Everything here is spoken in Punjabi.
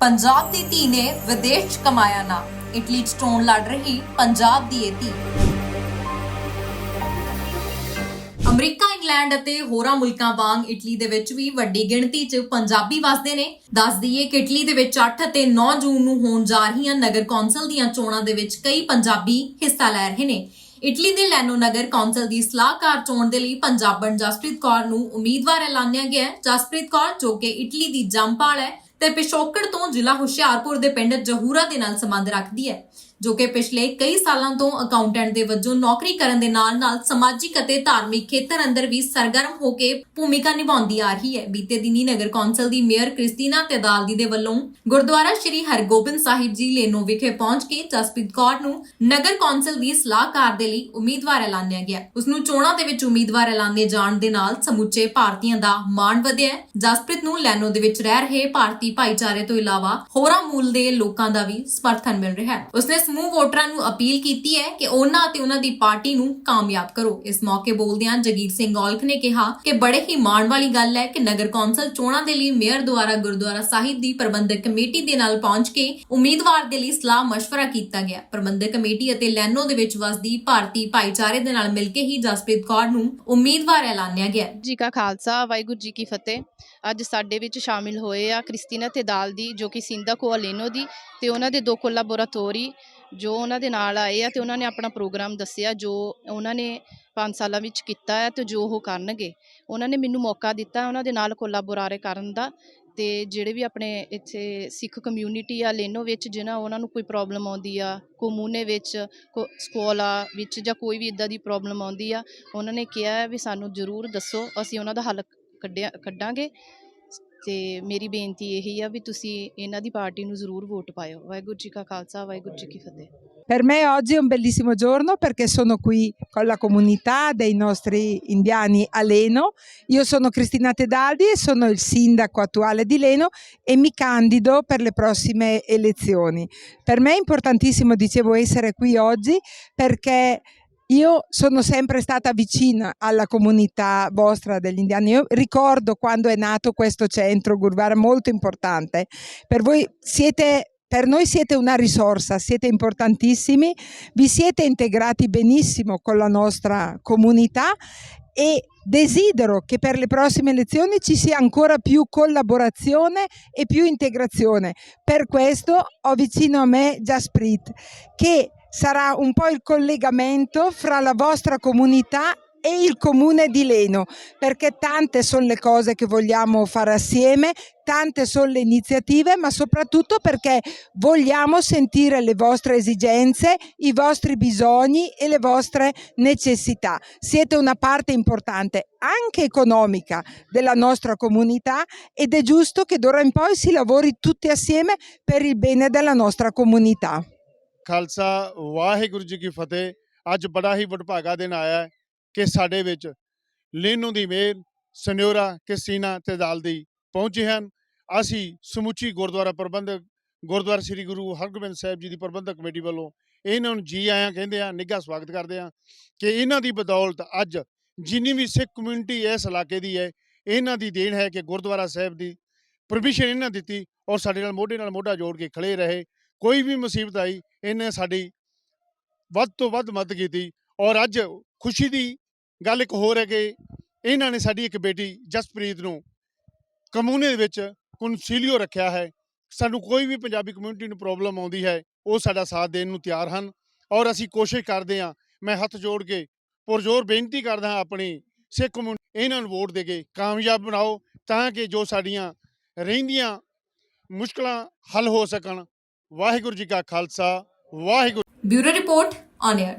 ਪੰਜਾਬ ਦੀ ਧੀ ਨੇ ਵਿਦੇਸ਼ 'ਚ ਕਮਾਇਆ ਨਾ, ਇਟਲੀ 'ਚ ਟੋਨ ਲੜ ਰਹੀ ਪੰਜਾਬ ਦੀ ਇਹ ਧੀ। ਅਮਰੀਕਾ, ਇੰਗਲੈਂਡ ਅਤੇ ਹੋਰਾਂ ਮੁਲਕਾਂ ਵਾਂਗ ਇਟਲੀ ਦੇ ਵਿੱਚ ਵੀ ਵੱਡੀ ਗਿਣਤੀ 'ਚ ਪੰਜਾਬੀ ਵਸਦੇ ਨੇ। ਦੱਸ ਦਈਏ ਕਿ ਇਟਲੀ ਦੇ ਵਿੱਚ 8 ਅਤੇ 9 ਜੂਨ ਨੂੰ ਹੋਣ ਜਾ ਰਹੀਆਂ ਨਗਰ ਕੌਂਸਲ ਦੀਆਂ ਚੋਣਾਂ ਦੇ ਵਿੱਚ ਕਈ ਪੰਜਾਬੀ ਹਿੱਸਾ ਲੈ ਰਹੇ ਨੇ। ਇਟਲੀ ਦੇ ਲੈਨੋ ਨਗਰ ਕੌਂਸਲ ਦੀ ਸਲਾਹਕਾਰ ਚੋਣ ਦੇ ਲਈ ਪੰਜਾਬਣ ਜਸਪ੍ਰੀਤ ਕੌਰ ਨੂੰ ਉਮੀਦਵਾਰ ਐਲਾਨਿਆ ਗਿਆ ਹੈ। ਜਸਪ੍ਰੀਤ ਕੌਰ, ਜੋ ਕਿ ਇਟਲੀ ਦੀ ਜੰਮਪਾਲ ਹੈ ਤੇ ਪਿਸ਼ੋਕੜ ਤੋਂ ਜ਼ਿਲ੍ਹਾ ਹੁਸ਼ਿਆਰਪੁਰ ਦੇ ਪਿੰਡ ਜਹੂਰਾ ਦੇ ਨਾਲ ਸੰਬੰਧ ਰੱਖਦੀ ਹੈ। ਜੋ ਕਿ ਪਿਛਲੇ ਕਈ ਸਾਲਾਂ ਤੋਂ ਅਕਾਊਂਟੈਂਟ ਦੇ ਵਜੋਂ ਨੌਕਰੀ ਕਰਨ ਦੇ ਨਾਲ-ਨਾਲ ਸਮਾਜਿਕ ਅਤੇ ਧਾਰਮਿਕ ਖੇਤਰ ਅੰਦਰ ਵੀ ਸਰਗਰਮ ਹੋ ਕੇ ਭੂਮਿਕਾ ਨਿਭਾਉਂਦੀ ਆ ਰਹੀ ਹੈ। ਬੀਤੇ ਦਿਨੀ ਨਗਰ ਕੌਂਸਲ ਦੀ ਮੇਅਰ ਕ੍ਰਿਸਟੀਨਾ ਤੇਦਾਲਦੀ ਦੇ ਵੱਲੋਂ ਗੁਰਦੁਆਰਾ ਸ਼੍ਰੀ ਹਰਗੋਬਿੰਦ ਸਾਹਿਬ ਜੀ ਲੇਨੋ ਵਿਖੇ ਪਹੁੰਚ ਕੇ ਜਸਪ੍ਰੀਤ ਕੌਰ ਨੂੰ ਨਗਰ ਕੌਂਸਲ ਦੀ ਸਲਾਹਕਾਰ ਦੇ ਲਈ ਉਮੀਦਵਾਰ ਐਲਾਨਿਆ ਗਿਆ। ਉਸ ਨੂੰ ਚੋਣਾਂ ਦੇ ਵਿੱਚ ਉਮੀਦਵਾਰ ਐਲਾਨੇ ਜਾਣ ਦੇ ਨਾਲ ਸਮੁੱਚੇ ਭਾਰਤੀਆਂ ਦਾ ਮਾਣ ਵਧਿਆ ਜਸਪ੍ਰੀਤ ਨੂੰ ਲੈਨੋ ਦੇ ਵਿੱਚ ਰਹਿ ਰਹੇ ਭਾਰਤੀ ਭਾਈਚਾਰੇ ਤੋਂ ਇਲਾਵਾ ਹੋਰਾਂ ਮੂਲ ਦੇ ਲੋਕਾਂ ਦਾ ਵੀ ਸਮਰਥਨ ਮਿਲ ਰਿਹਾ ਹੈ। ਉਸਨੇ ਸਮੂਹ ਵੋਟਰਾਂ ਨੂੰ ਅਪੀਲ ਕੀਤੀ ਹੈ ਕਿ ਉਹਨਾਂ ਤੇ ਉਹਨਾਂ ਦੀ ਪਾਰਟੀ ਨੂੰ ਕਾਮਯਾਬ ਕਰੋ। ਇਸ ਮੌਕੇ ਬੋਲਦਿਆਂ ਜਗੀਰ ਸਿੰਘ ਔਲਖ ਨੇ ਕਿਹਾ ਕਿ ਬੜੇ ਹੀ ਮਾਣ ਵਾਲੀ ਗੱਲ ਹੈ ਕਿ ਨਗਰ ਕੌਂਸਲ ਚੋਣਾਂ ਦੇ ਲਈ ਮੇਅਰ ਦੁਆਰਾ ਗੁਰਦੁਆਰਾ ਸਾਹਿਬ ਦੀ ਪ੍ਰਬੰਧਕ ਕਮੇਟੀ ਦੇ ਨਾਲ ਪਹੁੰਚ ਕੇ ਉਮੀਦਵਾਰ ਦੇ ਲਈ ਸਲਾਹ مشਵਰਾ ਕੀਤਾ ਗਿਆ। ਪ੍ਰਬੰਧਕ ਕਮੇਟੀ ਅਤੇ ਲੈਨੋ ਦੇ ਵਿੱਚ ਵਸਦੀ ਭਾਰਤੀ ਭਾਈਚਾਰੇ ਦੇ ਨਾਲ ਮਿਲ ਕੇ ਹੀ ਜਸਪ੍ਰੀਤ ਕੌਰ ਨੂੰ ਉਮੀਦਵਾਰ ਐਲਾਨਿਆ ਗਿਆ। ਜੀ ਕਾ ਖਾਲਸਾ, ਵਾਹਿਗੁਰੂ ਜੀ ਕੀ ਫਤਿਹ। ਅੱਜ ਸਾਡੇ ਵਿੱਚ ਸ਼ਾਮਿਲ ਹੋਏ ਆ ਕ੍ਰਿਸਟੀਨਾ ਤੇ ਦਾਲ ਦੀ, ਜੋ ਕਿ ਸਿੰਧਾ ਕੋਲੇਨੋ ਦੀ ਤੇ ਉਹਨਾਂ ਦੇ ਦੋ ਕੋਲਾ ਬੋਰਾ ਤੋਰੀ ਜੋ ਉਹਨਾਂ ਦੇ ਨਾਲ ਆਏ ਆ ਤੇ ਉਹਨਾਂ ਨੇ ਆਪਣਾ ਪ੍ਰੋਗਰਾਮ ਦੱਸਿਆ, ਜੋ ਉਹਨਾਂ ਨੇ 5 ਸਾਲਾਂ ਵਿੱਚ ਕੀਤਾ ਹੈ ਤੇ ਜੋ ਉਹ ਕਰਨਗੇ। ਉਹਨਾਂ ਨੇ ਮੈਨੂੰ ਮੌਕਾ ਦਿੱਤਾ ਉਹਨਾਂ ਦੇ ਨਾਲ ਕੋਲਾਬੋਰਾਰੇ ਕਰਨ ਦਾ ਤੇ ਜਿਹੜੇ ਵੀ ਆਪਣੇ ਇੱਥੇ ਸਿੱਖ ਕਮਿਊਨਿਟੀ ਆ, ਲੈਨੋ ਵਿੱਚ ਜਿਹਨਾਂ ਉਹਨਾਂ ਨੂੰ ਕੋਈ ਪ੍ਰੋਬਲਮ ਆਉਂਦੀ ਆ, ਕੋਮੂਨੇ ਵਿੱਚ, ਕੋ- ਸਕੋਲਾ ਵਿੱਚ ਜਾਂ ਕੋਈ ਵੀ ਇਦਾਂ ਦੀ ਪ੍ਰੋਬਲਮ ਆਉਂਦੀ ਆ, ਉਹਨਾਂ ਨੇ ਕਿਹਾ ਵੀ ਸਾਨੂੰ ਜ਼ਰੂਰ ਦੱਸੋ, ਅਸੀਂ ਉਹਨਾਂ ਦਾ ਹੱਲ ਕੱਢਿਆ, ਕੱਢਾਂਗੇ। ਤੇ ਮੇਰੀ ਬੇਨਤੀ ਇਹੀ ਆ ਵੀ ਤੁਸੀਂ ਇਹਨਾਂ ਦੀ ਪਾਰਟੀ ਨੂੰ ਜ਼ਰੂਰ ਵੋਟ ਪਾਇਓ ਵਾਹਿਗੁਰੂ ਜੀ ਕਾ ਖਾਲਸਾ ਵਾਹਿਗੁਰੂ ਜੀ ਕੀ ਫਤਿਹ Per me oggi è un bellissimo giorno perché sono qui con la comunità dei nostri indiani a Leno. Io sono Cristina Tedaldi e sono il sindaco attuale di Leno e mi candido per le prossime elezioni. Per me è importantissimo, dicevo, essere qui oggi perché io sono sempre stata vicina alla comunità vostra degli indiani. Io ricordo quando è nato questo centro Gurvara molto importante. Per voi siete per noi siete una risorsa, siete importantissimi, vi siete integrati benissimo con la nostra comunità e desidero che per le prossime elezioni ci sia ancora più collaborazione e più integrazione. Per questo ho vicino a me Jasprit, che sarà un po' il collegamento fra la vostra comunità e il comune di Leno, perché tante sono le cose che vogliamo fare assieme, tante sono le iniziative, ma soprattutto perché vogliamo sentire le vostre esigenze, i vostri bisogni e le vostre necessità. Siete una parte importante anche economica della nostra comunità ed è giusto che d'ora in poi si lavori tutti assieme per il bene della nostra comunità. Khalsa, Waheguru ji ਕੀ ਫਤਿਹ। ਅੱਜ ਬੜਾ ਹੀ ਵਡਭਾਗਾ ਦਿਨ ਆਇਆ ਕਿ ਸਾਡੇ ਵਿੱਚ ਲੇਨੋ ਦੀ ਮੇਰ ਸਨਿਓਰਾ ਕ੍ਰਿਸਟੀਨਾ ਤੇ ਦਾਲਦੀ ਪਹੁੰਚੇ ਹਨ। ਅਸੀਂ ਸਮੁੱਚੀ ਗੁਰਦੁਆਰਾ ਪ੍ਰਬੰਧਕ, ਗੁਰਦੁਆਰਾ ਸ੍ਰੀ ਗੁਰੂ ਹਰਗੋਬਿੰਦ ਸਾਹਿਬ ਜੀ ਦੀ ਪ੍ਰਬੰਧਕ ਕਮੇਟੀ ਵੱਲੋਂ ਇਹਨਾਂ ਨੂੰ ਜੀ ਆਇਆਂ ਕਹਿੰਦੇ ਆ ਨਿੱਘਾ ਸਵਾਗਤ ਕਰਦੇ ਆ ਕਿ ਇਹਨਾਂ ਦੀ ਬਦੌਲਤ ਅੱਜ ਜਿੰਨੀ ਵੀ ਸਿੱਖ ਕਮਿਊਨਿਟੀ ਇਸ ਇਲਾਕੇ ਦੀ ਹੈ, ਇਹਨਾਂ ਦੀ ਦੇਣ ਹੈ ਕਿ ਗੁਰਦੁਆਰਾ ਸਾਹਿਬ ਦੀ ਪਰਮਿਸ਼ਨ ਇਹਨਾਂ ਦਿੱਤੀ ਔਰ ਸਾਡੇ ਨਾਲ ਮੋਢੇ ਨਾਲ ਮੋਢਾ ਜੋੜ ਕੇ ਖੜੇ ਰਹੇ। ਕੋਈ ਵੀ ਮੁਸੀਬਤ ਆਈ, ਇਹਨੇ ਸਾਡੀ ਵੱਧ ਤੋਂ ਵੱਧ ਮਦਦ ਕੀਤੀ। ਔਰ ਅੱਜ ਖੁਸ਼ੀ ਦੀ ਗੱਲ ਇੱਕ ਹੋਰ ਹੈ ਕਿ ਇਹਨਾਂ ਨੇ ਸਾਡੀ ਇੱਕ ਬੇਟੀ ਜਸਪ੍ਰੀਤ ਨੂੰ ਕਮੂਨੇ ਦੇ ਵਿੱਚ ਕੌਂਸੀਲੀਓ ਰੱਖਿਆ ਹੈ। ਸਾਨੂੰ ਕੋਈ ਵੀ ਪੰਜਾਬੀ ਕਮਿਊਨਿਟੀ ਨੂੰ ਪ੍ਰੋਬਲਮ ਆਉਂਦੀ ਹੈ, ਉਹ ਸਾਡਾ ਸਾਥ ਦੇਣ ਨੂੰ ਤਿਆਰ ਹਨ। ਔਰ ਅਸੀਂ ਕੋਸ਼ਿਸ਼ ਕਰਦੇ ਹਾਂ, ਮੈਂ ਹੱਥ ਜੋੜ ਕੇ ਪੁਰਜ਼ੋਰ ਬੇਨਤੀ ਕਰਦਾ ਹਾਂ ਆਪਣੀ ਸਿੱਖ ਕਮਿਊਨਿਟੀ ਇਹਨਾਂ ਨੂੰ ਵੋਟ ਦੇ ਕੇ ਕਾਮਯਾਬ ਬਣਾਓ, ਤਾਂ ਕਿ ਜੋ ਸਾਡੀਆਂ ਰਹਿੰਦੀਆਂ ਮੁਸ਼ਕਲਾਂ ਹੱਲ ਹੋ ਸਕਣ। ਵਾਹਿਗੁਰੂ ਜੀ ਕਾ Khalsa Waheguru bureau report on air